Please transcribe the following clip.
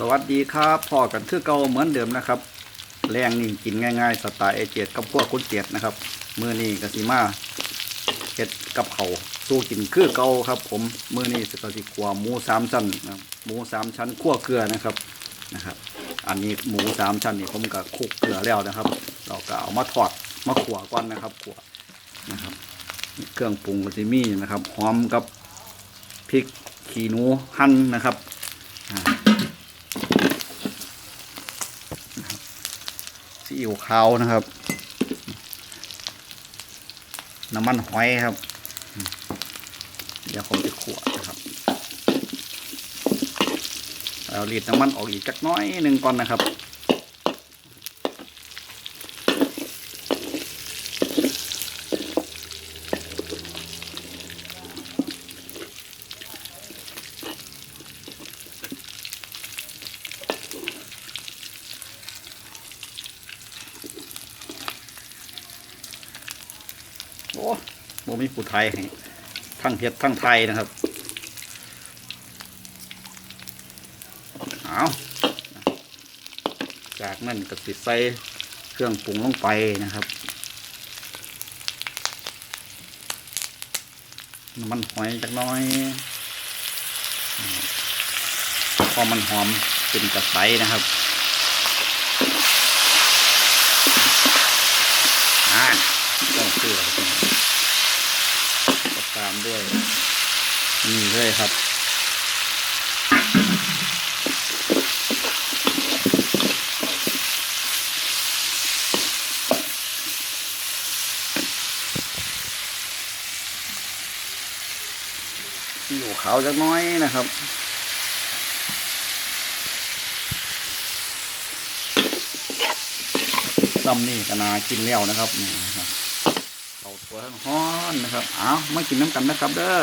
สวัสดีครับพ่อกันคือเก่าเหมือนเดิมนะครับ แรงนี่กินง่ายๆ สไตล์เอเจดกับพวกคุณเจียดนะครับมือนี้กสิมาเฮ็ดกับเขาสู้กินคือเก่าครับ ผมมือนี้สกสิขัวหมูสามชั้นนะหมูสามชั้นคั่วเกลือนะครับนะครับ อันนี้หมูสามชั้นนี่ผมก็คลุกเกลือแล้วนะครับ เราก็เอามาทอดมาขัวก่อนนะครับขัวนะครับ เครื่องปรุงก็จะมีนะครับหอมกับพริกขี้หนูหั่นนะครับอ่า ซีอิ๊วขาวนะครับ น้ำมันหอยครับอืมเดี๋ยวผมจะขวดนะครับเราลีดน้ำมันออกอีกจักน้อยหนึ่งก่อนนะครับ โอ้โมมีผู้ไทยทั้งเฮ็ดทั้งไทยนะครับเอาจากนั้นก็สิใส่เครื่องปรุงลงไปนะครับน้ำมันหอยจักน้อย พอมันหอมเป็นกระใสนะครับอ่าต้อง เกลือตามด้วยนี่เลยครับอยู่ขาวจักน้อยนะครับซ้ำนี่ก็นากินแล้วนะครับนี่นะครับ ตัวทั้งห้อนนะครับ เอามากินน้ำกันนะครับเด้อ